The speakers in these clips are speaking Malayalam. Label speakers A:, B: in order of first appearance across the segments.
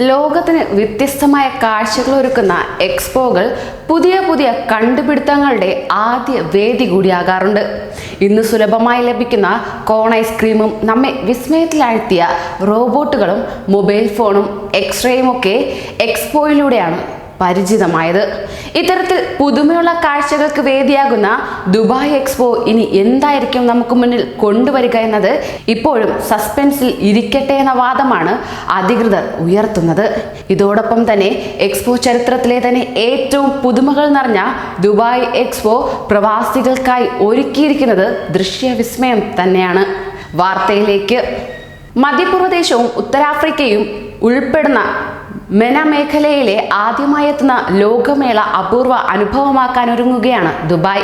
A: ലോകത്തിന് വ്യത്യസ്തമായ കാഴ്ചകൾ ഒരുക്കുന്ന എക്സ്പോകൾ പുതിയ പുതിയ കണ്ടുപിടുത്തങ്ങളുടെ ആദ്യ വേദി കൂടിയാകാറുണ്ട്. ഇന്ന് സുലഭമായി ലഭിക്കുന്ന കോൺ ഐസ്ക്രീമും നമ്മെ വിസ്മയത്തിലാഴ്ത്തിയ റോബോട്ടുകളും മൊബൈൽ ഫോണും എക്സ്റേയും ഒക്കെ എക്സ്പോയിലൂടെയാണ് പരിചിതമായത്. ഇത്തരത്തിൽ പുതുമയുള്ള കാഴ്ചകൾക്ക് വേദിയാകുന്ന ദുബായ് എക്സ്പോ ഇനി എന്തായിരിക്കും നമുക്ക് മുന്നിൽ കൊണ്ടുവരിക എന്നത് ഇപ്പോഴും സസ്പെൻസിൽ ഇരിക്കട്ടെ എന്ന വാദമാണ് അധികൃതർ ഉയർത്തുന്നത്. ഇതോടൊപ്പം തന്നെ എക്സ്പോ ചരിത്രത്തിലെ തന്നെ ഏറ്റവും പുതുമകൾ നിറഞ്ഞ ദുബായ് എക്സ്പോ പ്രവാസികൾക്കായി ഒരുക്കിയിരിക്കുന്നത് ദൃശ്യവിസ്മയം തന്നെയാണ്. വാർത്തയിലേക്ക്. മധ്യപ്രദേശവും ഉത്തരാഫ്രിക്കയും ഉൾപ്പെടുന്ന മെന മേഖലയിലെ ആദ്യമായെത്തുന്ന ലോകമേള അപൂർവ അനുഭവമാക്കാൻ ഒരുങ്ങുകയാണ് ദുബായ്.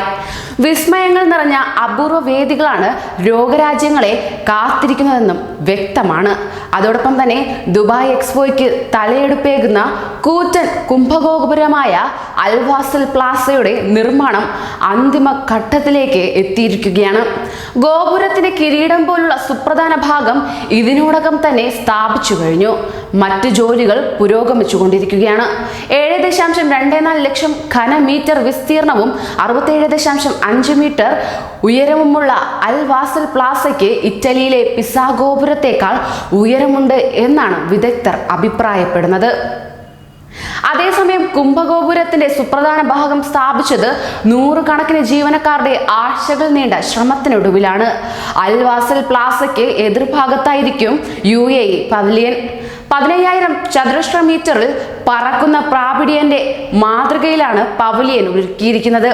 A: വിസ്മയങ്ങൾ നിറഞ്ഞ അപൂർവ വേദികളാണ് ലോകരാജ്യങ്ങളെ കാത്തിരിക്കുന്നതെന്നും വ്യക്തമാണ്. അതോടൊപ്പം തന്നെ ദുബായ് എക്സ്പോയ്ക്ക് തലയെടുപ്പേകുന്ന കൂറ്റൻ കുംഭഗോപുരമായ അൽവാസൽ പ്ലാസയുടെ നിർമ്മാണം അന്തിമ ഘട്ടത്തിലേക്ക് എത്തിയിരിക്കുകയാണ്. ഗോപുരത്തിന്റെ കിരീടം പോലുള്ള സുപ്രധാന ഭാഗം ഇതിനോടകം തന്നെ സ്ഥാപിച്ചു കഴിഞ്ഞു. മറ്റു ജോലികൾ പുരോഗമിച്ചുകൊണ്ടിരിക്കുകയാണ് ഏഴ് ദശാംശം രണ്ട് നാല് ലക്ഷം ഘനമീറ്റർ വിസ്തീർണവും അറുപത്തേഴ് ദശാംശം അഞ്ച് മീറ്റർ ഉയരവുമുള്ള അൽ വാസൽ പ്ലാസയ്ക്ക് ഇറ്റലിയിലെ പിസാഗോപുരത്തേക്കാൾ ഉയരമുണ്ട് എന്നാണ് വിദഗ്ധർ അഭിപ്രായപ്പെടുന്നത്. അതേസമയം കുംഭഗോപുരത്തിന്റെ സുപ്രധാന ഭാഗം സ്ഥാപിച്ചത് നൂറുകണക്കിന് ജീവനക്കാരുടെ ആഴ്ചകൾ നീണ്ട ശ്രമത്തിനൊടുവിലാണ്. അൽവാസൽ പ്ലാസയ്ക്ക് എതിർഭാഗത്തായിരിക്കും യു എ പവലിയൻ. പതിനയ്യായിരം ചതുരശ്ര മീറ്ററിൽ പറക്കുന്ന പ്രാപിഡിയന്റെ മാതൃകയിലാണ് പവലിയൻ ഒരുക്കിയിരിക്കുന്നത്.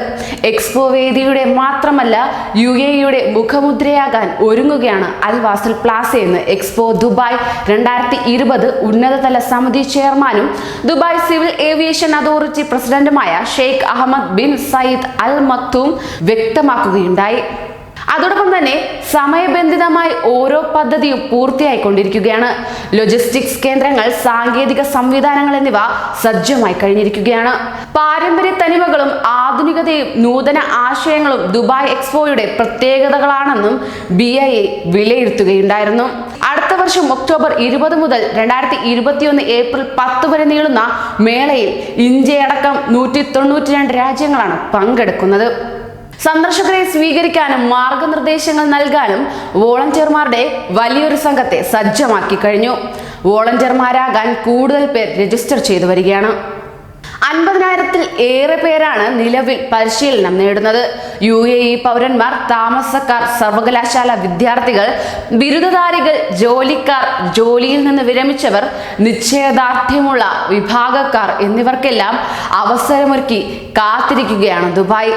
A: എക്സ്പോ വേദിയുടെ മാത്രമല്ല യു എ യുടെ മുഖമുദ്രയാകാൻ ഒരുങ്ങുകയാണ് അൽ വാസൽ പ്ലാസ എന്ന് എക്സ്പോ ദുബായ് രണ്ടായിരത്തി ഇരുപത് ഉന്നതതല സമിതി ചെയർമാനും ദുബായ് സിവിൽ ഏവിയേഷൻ അതോറിറ്റി പ്രസിഡന്റുമായ Sheikh Ahmed bin Saeed Al Maktoum വ്യക്തമാക്കുകയുണ്ടായി. അതോടൊപ്പം തന്നെ സമയബന്ധിതമായി ഓരോ പദ്ധതിയും പൂർത്തിയായിക്കൊണ്ടിരിക്കുകയാണ്. ലോജിസ്റ്റിക്സ് കേന്ദ്രങ്ങൾ സാങ്കേതിക സംവിധാനങ്ങൾ എന്നിവ സജ്ജമായി കഴിഞ്ഞിരിക്കുകയാണ്. പാരമ്പര്യ തനിമകളും ആധുനികതയും നൂതന ആശയങ്ങളും ദുബായ് എക്സ്പോയുടെ പ്രത്യേകതകളാണെന്നും ബി ഐ എ വിലയിരുത്തുകയുണ്ടായിരുന്നു. അടുത്ത വർഷം ഒക്ടോബർ ഇരുപത് മുതൽ രണ്ടായിരത്തി ഇരുപത്തിയൊന്ന് ഏപ്രിൽ പത്ത് വരെ നീളുന്ന മേളയിൽ ഇന്ത്യയടക്കം നൂറ്റി തൊണ്ണൂറ്റി രണ്ട് രാജ്യങ്ങളാണ് പങ്കെടുക്കുന്നത്. സന്ദർശകരെ സ്വീകരിക്കാനും മാർഗനിർദ്ദേശങ്ങൾ നൽകാനും വോളണ്ടിയർമാരുടെ വലിയൊരു സംഘത്തെ സജ്ജമാക്കി കഴിഞ്ഞു. വോളണ്ടിയർമാരാകാൻ കൂടുതൽ പേർ രജിസ്റ്റർ ചെയ്തു വരികയാണ്. അൻപതിനായിരത്തിൽ ഏറെ പേരാണ് നിലവിൽ പരിശീലനം നേടുന്നത്. യു എ ഇ പൗരന്മാർ താമസക്കാർ സർവകലാശാല വിദ്യാർത്ഥികൾ ബിരുദധാരികൾ ജോലിക്കാർ ജോലിയിൽ നിന്ന് വിരമിച്ചവർ നിശ്ചയദാർഢ്യമുള്ള വിഭാഗക്കാർ എന്നിവർക്കെല്ലാം അവസരമൊരുക്കി കാത്തിരിക്കുകയാണ് ദുബായ്.